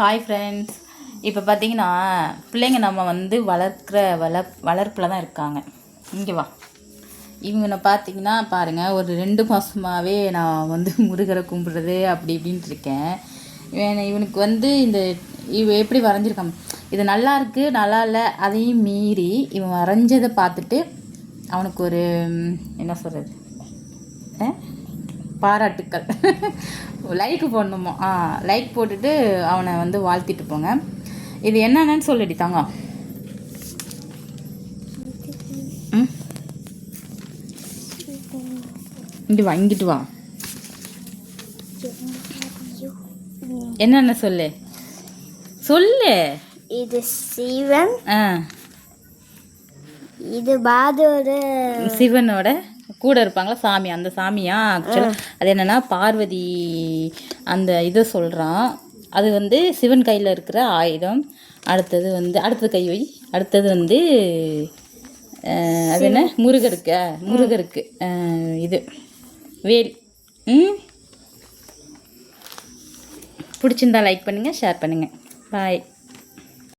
Hi friends இப்போ பார்த்தீங்கன்னா பிள்ளைங்க நம்ம வந்து வளர்க்குற வள வளர்ப்பில் தான் இருக்காங்க. இங்கே வா. இவனை பார்த்தீங்கன்னா பாருங்கள் ஒரு ரெண்டு மாதமாகவே நான் வந்து முருகரை கும்பிட்றது அப்படி இப்படின்ட்டு இருக்கேன். இவன் இவனுக்கு வந்து இந்த இவ எப்படி வரைஞ்சிருக்கான்? இது நல்லா இருக்குது நல்லா இல்லை அதையும் மீறி இவன் வரைஞ்சதை பார்த்துட்டு அவனுக்கு ஒரு என்ன சொல்கிறது பாராட்டுக்கள். லைக் போடணுமோ? ஆ லைக் போட்டுட்டு அவனை வந்து வாழ்த்திட்டு போங்க. இது என்னென்னு சொல்லிடி தாங்க ம்? இங்கிட்டு வா இங்கிட்டு வா. என்னென்ன சொல்லு? சொல்லு. இது சிவன். ஆ. இது பாதோட சிவனோட கூட இருப்பாங்களா? சாமி அந்த சாமியா? ஆக்சுவலாக அது என்னன்னா பார்வதி அந்த இதை சொல்கிறான் அது வந்து சிவன் கையில் இருக்கிற ஆயுதம். அடுத்தது வந்து அடுத்தது கை வை. அடுத்தது வந்து அது என்ன? முருகருக்கு முருகருக்கு இது. வேல். ம்? பிடிச்சிருந்தா லைக் பண்ணுங்கள் ஷேர் பண்ணுங்கள் பாய்